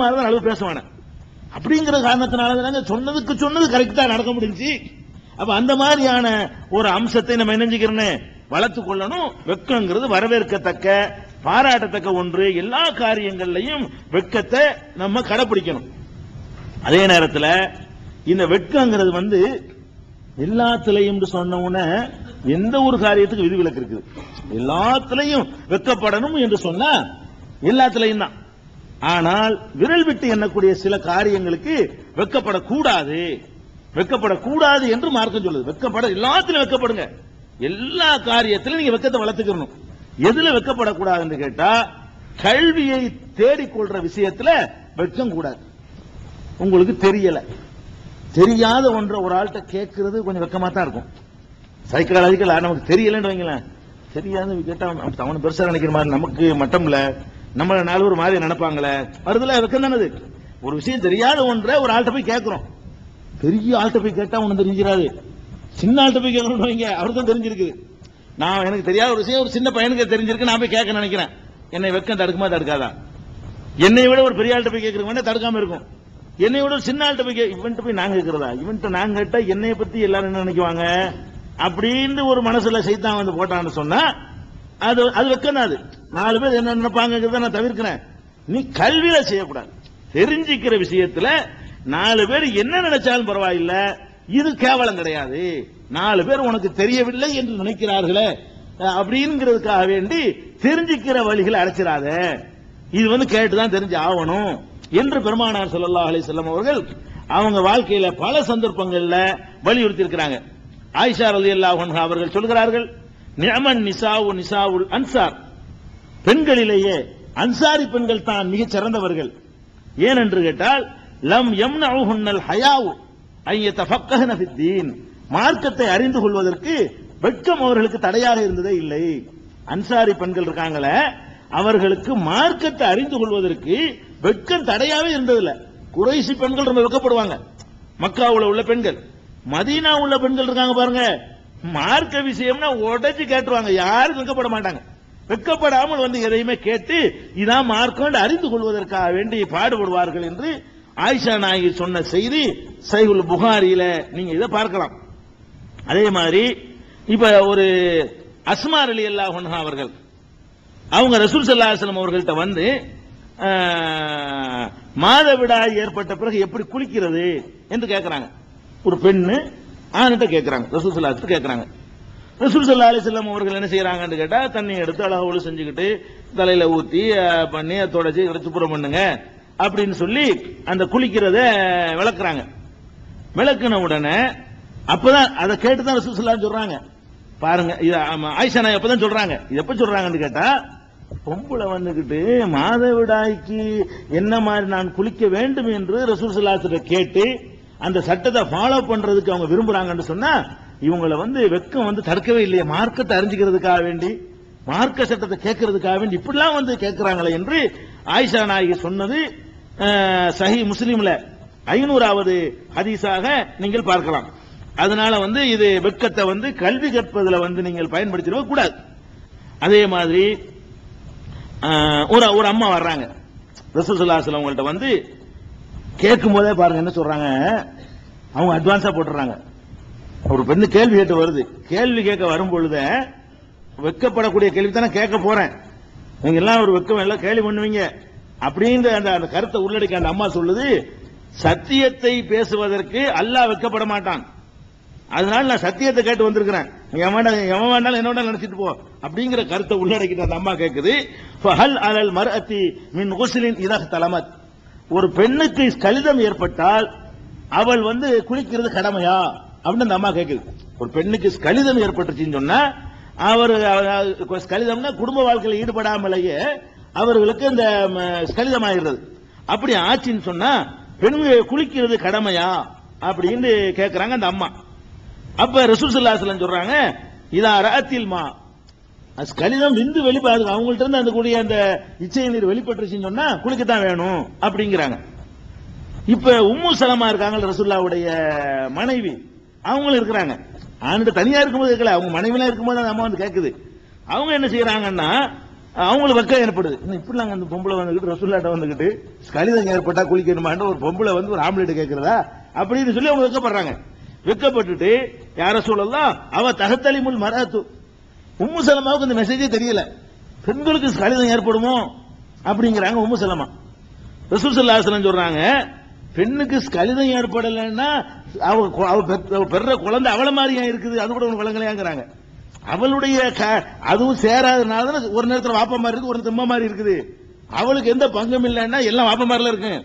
மாதிரி தான் அளவு பேசுவானே. அப்படிங்கிற காரணத்தினால தானங்க சொன்னதுக்கு சொன்னது கரெக்டா நடக்க முடிஞ்சு அப்ப அந்த மாதிரியான ஒரு அம்சத்தை நம்ம என்னஞ்சுக்கிறோன்னு வளர்த்து கொள்ளணும். வெக்கங்கிறது வரவேற்கத்தக்க பாராட்டத்தக்க ஒன்று. எல்லா காரியங்கள்லையும் வெக்கத்தை நம்ம கடைபிடிக்கணும் அதே நேரத்தில் இந்த வெட்கங்கிறது வந்து எல்லாத்துலயும் சொன்ன உடனே எந்த ஒரு காரியத்துக்கு விதிவிலக்கு இருக்குது. எல்லாத்துலயும் வெக்கப்படணும் என்று சொன்னா எல்லாத்துலயும் தான் ஆனால் விரல் விட்டு எண்ணக்கூடிய சில காரியங்களுக்கு வெக்கப்படக்கூடாது. வெக்கப்படக்கூடாது என்று மார்க்கம் சொல்லுது. வெக்கப்பட எல்லாத்திலும் வெக்கப்படுங்க. எல்லா காரியத்திலும் நீங்க வெக்கத்தை வளர்த்துக்கணும். எதுல வெக்கப்படக்கூடாதுன்னு கேட்டா கல்வியை தேடிக்கொள்ற விஷயத்துல வெட்கம் கூடாது உங்களுக்கு தெரியல. தெரியாத ஒன்றை ஒரு ஆள்கிட்ட கேட்கறது கொஞ்சம் வெக்கமா தான் இருக்கும். சைக்காலஜிக்கல் நமக்கு தெரியலன்னு வைங்களேன். தெரியாது கேட்டா அவன் அவனு பெருசா நினைக்கிற மாதிரி நமக்கு மட்டம் இல்ல. நம்ம நாலு ஒரு மாதிரி நினைப்பாங்களே? வருதுல வெக்கம் தானது ஒரு விஷயம் தெரியாத ஒன்றை ஒரு ஆள்கிட்ட போய் கேட்கிறோம். பெரிய ஆள்கிட்ட போய் கேட்டா ஒண்ணு தெரிஞ்சிடாது சின்ன ஆள்கிட்ட போய் கேட்கணும் வைங்க அவருக்கு தான் தெரிஞ்சிருக்குது நான் எனக்கு தெரியாத ஒரு விஷயம் ஒரு சின்ன பையனுக்கு தெரிஞ்சிருக்கு நான் போய் கேட்க நினைக்கிறேன். என்னை வெக்கம் தடுக்குமா தடுக்காதா? என்னை விட ஒரு பெரிய ஆள்கிட்ட போய் கேட்கறவங்க தடுக்காம இருக்கும்? என்னை விட ஒரு சின்ன ஆள்கிட்ட போய் இவன்ட்டு போய் நாங்க கேட்கறதா? இவன்ட்டு நாங்க கேட்டா என்னைய பத்தி எல்லாரும் என்ன நினைக்குவாங்க? அப்படின்னு ஒரு மனசுல சைத்தான் வந்து போட்டான்னு சொன்னா அது அது வெக்கம் அது. நாலு பேர் என்ன நினைப்பாங்கிறத நான் தவிர்க்கிறேன். நீ கல்வியில செய்யக்கூடாது. தெரிஞ்சுக்கிற விஷயத்துல நாலு பேர் என்ன நினைச்சாலும் பரவாயில்ல. இது கேவலம் கிடையாது. நாலு பேர் உனக்கு தெரியவில்லை என்று நினைக்கிறார்களே அப்படிங்கிறதுக்காக வேண்டி தெரிஞ்சுக்கிற வழிகளை அடைச்சிடாத. இது வந்து கேட்டுதான் தெரிஞ்சு ஆகணும் என்று பெருமானார் ஸல்லல்லாஹு அலி செல்லம் அவர்கள் அவங்க வாழ்க்கையில பல சந்தர்ப்பங்கள்ல வலியுறுத்தி இருக்கிறாங்க ஆயிஷா அலி அல்லாஹ் அவர்கள் சொல்கிறார்கள் நிஅமன் நிசாவு நிசாவுல் அன்சார். பெண்களிலேயே அன்சாரி பெண்கள் தான் மிகச் சிறந்தவர்கள். ஏனென்று கேட்டால் லம் யம்னஉஹுன்னல் ஹயாவு மார்க்கத்தை அறிந்து கொள்வதற்கு வெட்கம் அவர்களுக்கு தடையாக இருந்ததே இல்லை. அன்சாரி பெண்கள் இருக்காங்களே அவர்களுக்கு மார்க்கத்தை அறிந்து கொள்வதற்கு வெட்கம் தடையாவே இருந்ததில்ல. குறைசி பெண்கள் ரொம்ப வெக்கப்படுவாங்க மக்காவுல உள்ள பெண்கள் மதீனா உள்ள பெண்கள் இருக்காங்க பாருங்க. மார்க்க விஷயம்னா உடைச்சு கேட்டுருவாங்க. யாரும் வெக்கப்பட மாட்டாங்க. வெட்கப்படாமல் வந்து எதையுமே கேட்டு இதான் மார்க்கம் அறிந்து கொள்வதற்காக வேண்டி பாடுபடுவார்கள் என்று ஆயிஷா நாயகி சொன்ன செய்தி சைகுல் புகாரியில நீங்க இதை பார்க்கலாம். அதே மாதிரி இப்ப ஒரு அஸ்மார் அலி அல்லாஹ் அவர்கள் அவங்க ரசூல் சல்லாஹலம் அவர்கள்ட்ட வந்து மாதவிடாய் ஏற்பட்ட பிறகு எப்படி குளிக்கிறது என்று கேட்கிறாங்க ஒரு பெண்ணு ஆண்கிட்ட கேட்கிறாங்க ரசூல் ஸல்லல்லாஹு கேட்கிறாங்க ரசூல் சல்லா அலி செல்லம் அவர்கள் என்ன செய்யறாங்கன்னு கேட்டா தண்ணி எடுத்து அழகோடு செஞ்சுக்கிட்டு தலையில ஊத்தி பண்ணி அதை தொடச்சி இதை புறம் பண்ணுங்க. அப்படின்னு சொல்லி அந்த குளிக்கிறத விளக்குறாங்க. விளக்குன உடனே அப்பதான் அதை கேட்டு தான் ரசூல் சல்லா சொல்றாங்க. பாருங்க இது ஆயிஷா நான் அப்பதான் சொல்றாங்க. இது எப்ப சொல்றாங்கன்னு கேட்டா பொம்பளை வந்துகிட்டு மாதவிடாய்க்கு என்ன மாதிரி நான் குளிக்க வேண்டும் என்று ரசூல் சல்லாசிட்ட கேட்டு அந்த சட்டத்தை ஃபாலோ பண்றதுக்கு அவங்க விரும்புறாங்கன்னு சொன்னா இவங்களை வந்து வெக்கம் வந்து தடுக்கவே இல்லையே. மார்க்கத்தை அறிஞ்சுக்கிறதுக்காக வேண்டி மார்க்க சட்டத்தை கேட்கறதுக்காக வேண்டி இப்படிலாம் வந்து கேட்கிறாங்களே என்று ஆயிஷா நாயகி சொன்னது சஹி முஸ்லீம்ல. ஐநூறாவது ஹதீஸாக நீங்கள் பார்க்கலாம். அதனால வந்து இது வெட்கத்தை வந்து கல்வி கற்பதில் வந்து நீங்கள் பயன்படுத்திட கூடாது. அதே மாதிரி ஒரு ஒரு அம்மா வர்றாங்க. ரசூசுல்லாஸ்ல உங்கள்ட்ட வந்து கேட்கும் போதே பாருங்க என்ன சொல்றாங்க. அவங்க அட்வான்ஸா போட்டுறாங்க ஒரு பெண்ணு கேள்வி கேட்டு வருது. கேள்வி கேட்க வரும் பொழுது வெக்கப்படக்கூடிய கேள்வி தானே கேட்க போறேன். நீங்க எல்லாம் ஒரு வெக்கம் எல்லாம் கேள்வி பண்ணுவீங்க. அப்படின்ற அந்த அந்த கருத்தை உள்ளடக்கி அந்த அம்மா சொல்லுது சத்தியத்தை பேசுவதற்கு அல்லாஹ் வெக்கப்பட மாட்டான். அதனால நான் சத்தியத்தை கேட்டு வந்திருக்கிறேன். எவன் வேண்டாம் எவன் வேண்டாலும் என்ன வேணாலும் நினைச்சிட்டு போ. அப்படிங்கிற கருத்தை உள்ளடக்கிட்டு அந்த அம்மா கேட்குது ஃபஹல் அலல் மர் அத்தி மின் குஸ்லின் இதஹ் தலமத். ஒரு பெண்ணுக்கு கலிதம் ஏற்பட்டால் அவள் வந்து குளிக்கிறது கடமையா? அப்படின்னு அந்த அம்மா கேட்குது ஒரு பெண்ணுக்கு கலிதம் ஏற்பட்டுச்சுன்னு சொன்னா அவர் அவர் குடும்ப வாழ்க்கையில் ஈடுபடாமலேயே அவர்களுக்கு இந்த ஸ்கலிதம் ஆகிறது அப்படி ஆச்சுன்னு சொன்னா பெண் குளிக்கிறது கடமையா? அப்படின்னு கேட்குறாங்க அந்த அம்மா. அப்ப ரசூல் ஸல்லல்லாஹு அலைஹி வஸல்லம் சொல்றாங்க இதா மா. அது விந்து வெளிப்பாடு அவங்கள்ட்ட இருந்து அந்த கூடிய அந்த இச்சை நீர் வெளிப்பட்டுருச்சுன்னு சொன்னா குளிக்கத்தான் வேணும் அப்படிங்கிறாங்க. இப்ப உம்மு சலமா இருக்காங்க ரசுல்லாவுடைய மனைவி. அவங்களும் இருக்கிறாங்க. ஆண்கிட்ட தனியா இருக்கும்போது இருக்கல அவங்க மனைவிலாம் இருக்கும்போது அந்த அம்மா வந்து கேட்குது அவங்க என்ன செய்யறாங்கன்னா அவங்களுக்கு வெக்கம் ஏற்படுது. இப்படி நாங்கள் அந்த பொம்பளை வந்துகிட்டு ரசூல்லாட்ட வந்துகிட்டு கலிதம் ஏற்பட்டா குளிக்கணுமான்னு ஒரு பொம்பளை வந்து ஒரு ஆம்லெட் கேட்கிறதா அப்படின்னு சொல்லி அவங்க வெக்கப்படுறாங்க. வெக்கப்பட்டுட்டு யார சொல்லலாம் அவ தகத்தலிமுல் மராத்து உம்மு சலமாவுக்கு இந்த மெசேஜே தெரியல. பெண்களுக்கு கலிதம் ஏற்படுமோ? அப்படிங்கிறாங்க உம்மு சலமா. ரசூல் சல்லாஹலம் சொல்றாங்க பெண்ணுக்கு ஸ்கலிதம் ஏற்படலைன்னா அவ அவ பெற குழந்தை அவள மாதிரியா இருக்குது? அது கூட உனக்கு விளங்கலையாங்கிறாங்க. அவளுடைய க- அதுவும் சேராதனால ஒரு நேரத்தில் வாப்பா மாதிரி இருக்கு ஒரு திம்மா மாதிரி இருக்குது. அவளுக்கு எந்த பங்கும் இல்லைன்னா எல்லாம் வாப்பா மாதிரில இருக்கு.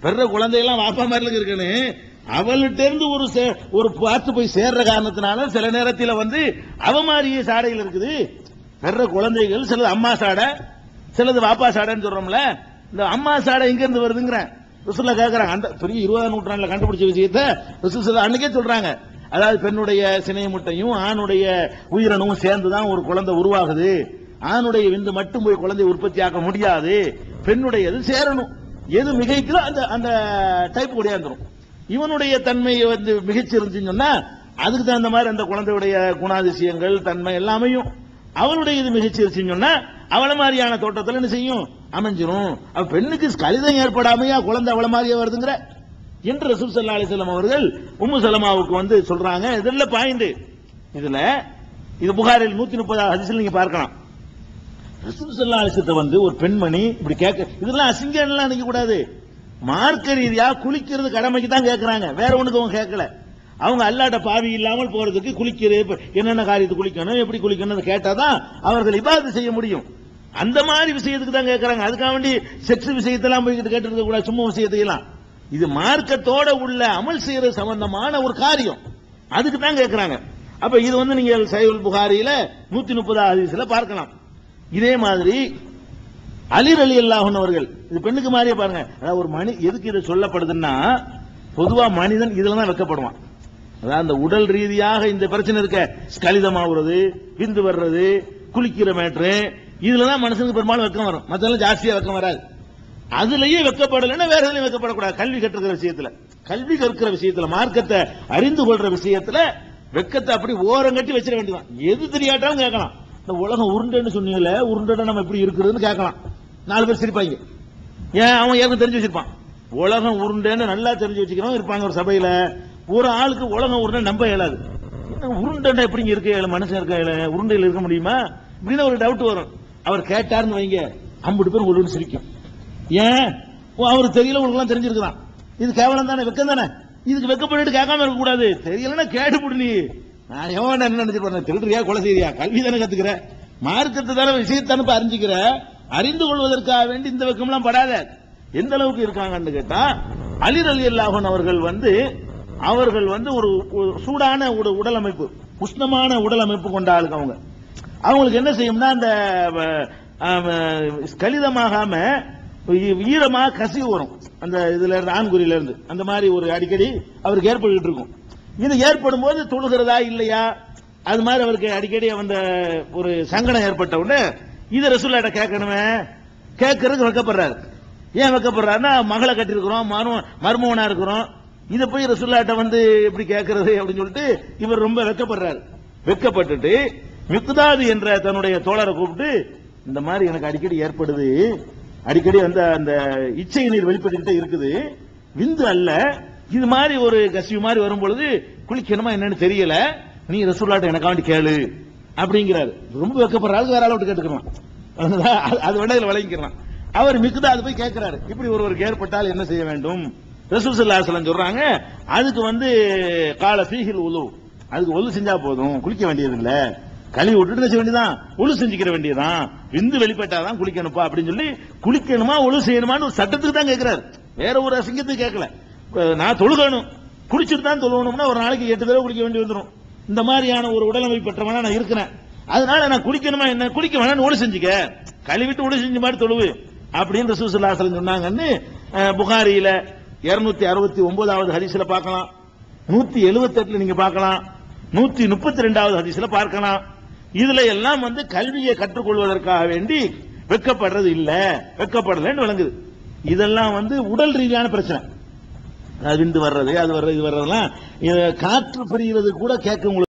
பெற குழந்தையெல்லாம் வாப்பா மாதிரில இருக்குன்னு அவள்கிட்ட இருந்து ஒரு சே- ஒரு பார்த்து போய் சேர்ற காரணத்தினால சில நேரத்தில் வந்து அவ மாதிரியே சாடைகள் இருக்குது. பெற குழந்தைகள் சிலது அம்மா சாடை சிலது வாப்பா சாடைன்னு சொல்றோம்ல. இந்த அம்மா சாடை எங்க இருந்து வருதுங்கிறேன். ருசுல்ல கேட்கிறாங்க அந்த பெரிய இருபதாம் நூற்றாண்டுல கண்டுபிடிச்ச விஷயத்த ருசுல் அன்னைக்கே சொல்றாங்க. அதாவது பெண்ணுடைய சினை முட்டையும் ஆணுடைய உயிரணுவும் சேர்ந்துதான் ஒரு குழந்தை உருவாகுது. ஆணுடைய விந்து மட்டும் போய் குழந்தை உற்பத்தியாக்க முடியாது. பெண்ணுடையது சேரணும். எது மிகைக்குதோ அந்த அந்த டைப் கூடியாந்துரும் இவனுடைய தன்மையை வந்து மிகச்சிருந்துச்சுன்னு சொன்னா அதுக்கு தகுந்த மாதிரி அந்த குழந்தையுடைய குணாதிசயங்கள் தன்மை எல்லாமையும் அவளுடைய இது மிகச்சிருச்சுன்னு சொன்னா அவளை மாதிரியான தோட்டத்தில் என்ன செய்யும்? அமைஞ்சிரும். அவ பெண்ணுக்கு கலிதம் ஏற்படாமையா குழந்தை அவளை மாதிரியே வருதுங்கிற? என்று ரசூல் சல்லா அலிஸ்லாம் அவர்கள் உம்மு சலமாவுக்கு வந்து சொல்றாங்க. இதுல பாயிண்ட். இதுல இது புகாரில் நூத்தி முப்பது ஹதீஸ்ல நீங்க பார்க்கலாம். ரசூல் சல்லா அலிசத்தை வந்து ஒரு பெண்மணி இப்படி கேட்க இதெல்லாம் அசிங்கம்லாம் நினைக்க கூடாது. மார்க்க ரீதியா குளிக்கிறது கடமைக்கு தான் கேட்கறாங்க வேற ஒண்ணுக்கு அவங்க கேட்கல. அவங்க அல்லாட்ட பாவி இல்லாமல் போறதுக்கு குளிக்கிறது என்னென்ன காரியத்தை குளிக்கணும் எப்படி குளிக்கணும் கேட்டாதான் அவர்கள் இபாது செய்ய முடியும். அந்த மாதிரி விஷயத்துக்கு தான் கேட்கறாங்க அதுக்காக வேண்டி செக்ஸ் விஷயத்தெல்லாம் போய் கேட்டு கூட சும்மா விஷயத்தையெல்லாம். இது மார்க்கத்தோட உள்ள அமல் செய்யறது சம்பந்தமான ஒரு காரியம். அதுக்கு தான் கேட்கறாங்க அப்ப இது வந்து நீங்க சைவல் புகாரியில நூத்தி முப்பது ஹதீஸ்ல பார்க்கலாம். இதே மாதிரி அலிர் அலி அல்லாஹன் அவர்கள் இது பெண்ணுக்கு மாதிரியே பாருங்க. அதாவது ஒரு மணி எதுக்கு இது சொல்லப்படுதுன்னா பொதுவா மனிதன் இதுல தான் வைக்கப்படுவான். அதாவது அந்த உடல் ரீதியாக இந்த பிரச்சனை இருக்க. ஸ்கலிதமாகிறது விந்து வர்றது குளிக்கிற மேட்ரு இதுலதான் மனசுக்கு மனுஷனுக்கு பெரும்பாலும் வெக்கம் வரும். மத்தெல்லாம் ஜாஸ்தியா வெக்கம் வராது. அதுலயே வெக்கப்படலைன்னா வேற எதுலயும் வெக்கப்படக்கூடாது. கல்வி கற்றுக்கிற விஷயத்துல. கல்வி கற்கிற விஷயத்துல மார்க்கத்தை அறிந்து கொள்ற விஷயத்துல வெக்கத்தை அப்படி ஓரம் கட்டி வச்சிட வேண்டியதான் எது தெரியாட்டாலும் கேட்கலாம். இந்த உலகம் உருண்டைன்னு சொன்னீங்கல்ல உருண்டை நம்ம எப்படி இருக்கிறதுன்னு கேட்கலாம். நாலு பேர் சிரிப்பாங்க. ஏன்? அவன் ஏற்கனவே தெரிஞ்சு வச்சிருப்பான். உலகம் உருண்டைன்னு நல்லா தெரிஞ்சு வச்சுக்கிறோம் இருப்பாங்க ஒரு சபையில. ஒரு ஆளுக்கு உலகம் உருண்டை நம்ப இயலாது. உருண்டை எப்படிங்க இருக்க இயலும்? மனுஷன் இருக்க உருண்டையில் இருக்க முடியுமா? இப்படின்னு ஒரு டவுட் வரும். அவர் கேட்டாருன்னு வைங்க. ஐம்பது பேர் ஒழுங்கு சிரிக்கும். ஏன்? ஓ, அவருக்கு தெரியல உங்களுக்கு தெரிஞ்சிருக்கலாம் இது கேவலம் தானே வெக்கம் தானே? இதுக்கு வெக்கப்பட்டு கேட்காம இருக்க கூடாது தெரியலன்னா கேட்டு புடி நான் எவன் என்ன நினைச்சிருப்பேன் திருடுறியா கொலை செய்யறியா கல்வி தானே கத்துக்கிற. மார்க்கத்தை தானே விஷயத்தானே இப்ப அறிஞ்சுக்கிற. அறிந்து கொள்வதற்காக வேண்டி இந்த வெக்கம்லாம் படாத. எந்த அளவுக்கு இருக்காங்கன்னு கேட்டா அலிர் அலி அல்லாஹன் அவர்கள் வந்து அவர்கள் வந்து ஒரு சூடான ஒரு உடல் அமைப்பு உஷ்ணமான உடல் அமைப்பு கொண்ட ஆளுங்க அவங்க. அவங்களுக்கு என்ன செய்யும்னா அந்த கலிதமாகாம ஈ- ஈரமா கசிவு வரும். அந்த இதுல இருந்து ஆண்குறியில இருந்து. அந்த மாதிரி ஒரு அடிக்கடி அவருக்கு ஏற்பட்டு இருக்கும். இது ஏற்படும் போது தொழுகிறதா இல்லையா? அது மாதிரி அவருக்கு அடிக்கடி அந்த ஒரு சங்கடம் ஏற்பட்ட உடனே இதை ரசூல்லாட்ட கேட்கணுமே? கேட்கறதுக்கு வைக்கப்படுறாரு. ஏன் வைக்கப்படுறாருன்னா மகளை கட்டிருக்கிறோம் மரும இருக்கிறோம். இதை போய் ரசுல்லாட்ட வந்து எப்படி கேட்கறது அப்படின்னு சொல்லிட்டு இவர் ரொம்ப வெக்கப்படுறாரு. வெக்கப்பட்டுட்டு மிக்தாது என்ற தன்னுடைய தோழரை கூப்பிட்டு இந்த மாதிரி எனக்கு அடிக்கடி ஏற்படுது. அடிக்கடி அந்த அந்த இச்சை நீர் வெளிப்பட்டுக்கிட்டே இருக்குது. விந்து அல்ல. இது மாதிரி ஒரு கசிவு மாதிரி வரும்பொழுது குளிக்கணுமா என்னன்னு தெரியல. நீ ரசூல்லாட்ட எனக்காண்டி கேளு. அப்படிங்கிறாரு. ரொம்ப வெக்கப்படுறாரு. வேற அளவுக்கு கேட்டுக்கலாம் அது- அது வேணா இதுல விளங்கிக்கிறான் அவர் மிகுதா அது போய் கேட்கிறாரு இப்படி ஒருவருக்கு ஏற்பட்டால் என்ன செய்ய வேண்டும்? ரசூசல்லாசலம் சொல்றாங்க அதுக்கு வந்து கால ஃபீஹில் உலு அதுக்கு ஒலு செஞ்சா போதும் குளிக்க வேண்டியது இல்ல கழுவி விட்டுட்டு செய்ய வேண்டியதான் ஒழு செஞ்சுக்கிற வேண்டியதான் விந்து வெளிப்பட்டாதான் குளிக்கணுப்பா அப்படின்னு சொல்லி குளிக்கணுமா ஒழு செய்யணுமான்னு ஒரு சட்டத்துக்கு தான் கேட்கிறாரு வேற ஒரு அசிங்கத்துக்கு கேட்கல நான் தொழுகணும். குளிச்சுட்டு தான் தொழுகணும்னா ஒரு நாளைக்கு எட்டு தடவை குளிக்க வேண்டி வந்துடும் இந்த மாதிரியான ஒரு உடலமைப்பு பெற்றவனா நான் இருக்கிறேன். அதனால நான் குளிக்கணுமா என்ன குளிக்க வேணாம்னு ஒழு செஞ்சுக்க. கழுவிட்டு ஒழு செஞ்ச மாதிரி தொழுவு. அப்படின்னு ரசூசுல்லாசலம் சொன்னாங்கன்னு புகாரியில இருநூத்தி அறுபத்தி ஒன்பதாவது ஹரிசில பார்க்கலாம். நூத்தி எழுபத்தி எட்டுல நீங்க பார்க்கலாம். நூத்தி முப்பத்தி ரெண்டாவது ஹதீஸ்ல பார்க்கலாம். இதுல எல்லாம் வந்து கல்வியை கற்றுக்கொள்வதற்காக வேண்டி வெக்கப்படுறது இல்ல. வெக்கப்படலன்னு விளங்குது. இதெல்லாம் வந்து உடல் ரீதியான பிரச்சனை. அது விந்து வர்றது அது வர்றது இது வர்றதுலாம் காற்று பிரிகிறது கூட கேட்க உங்களுக்கு